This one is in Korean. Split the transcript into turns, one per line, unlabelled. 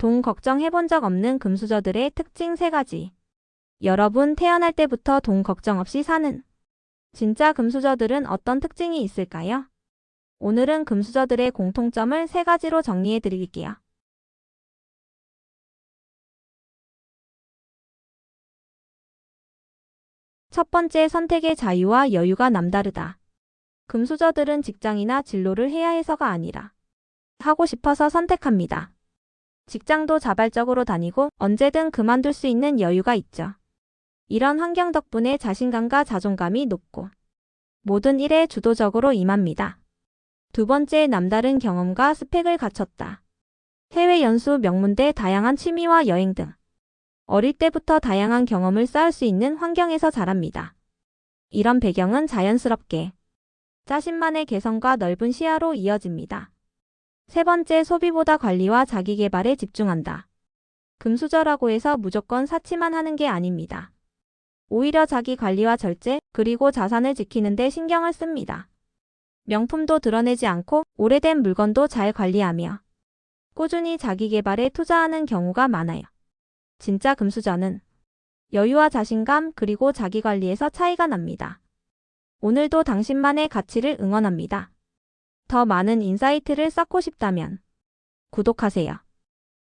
돈 걱정해본 적 없는 금수저들의 특징 3가지. 여러분 태어날 때부터 돈 걱정 없이 사는 진짜 금수저들은 어떤 특징이 있을까요? 오늘은 금수저들의 공통점을 3가지로 정리해 드릴게요. 첫 번째 선택의 자유와 여유가 남다르다. 금수저들은 직장이나 진로를 해야 해서가 아니라 하고 싶어서 선택합니다. 직장도 자발적으로 다니고 언제든 그만둘 수 있는 여유가 있죠. 이런 환경 덕분에 자신감과 자존감이 높고 모든 일에 주도적으로 임합니다. 두 번째 남다른 경험과 스펙을 갖췄다. 해외 연수, 명문대, 다양한 취미와 여행 등 어릴 때부터 다양한 경험을 쌓을 수 있는 환경에서 자랍니다. 이런 배경은 자연스럽게 자신만의 개성과 넓은 시야로 이어집니다. 세 번째 소비보다 관리와 자기 개발에 집중한다. 금수저라고 해서 무조건 사치만 하는 게 아닙니다. 오히려 자기 관리와 절제, 그리고 자산을 지키는 데 신경을 씁니다. 명품도 드러내지 않고 오래된 물건도 잘 관리하며 꾸준히 자기 개발에 투자하는 경우가 많아요. 진짜 금수저는 여유와 자신감 그리고 자기 관리에서 차이가 납니다. 오늘도 당신만의 가치를 응원합니다. 더 많은 인사이트를 쌓고 싶다면 구독하세요.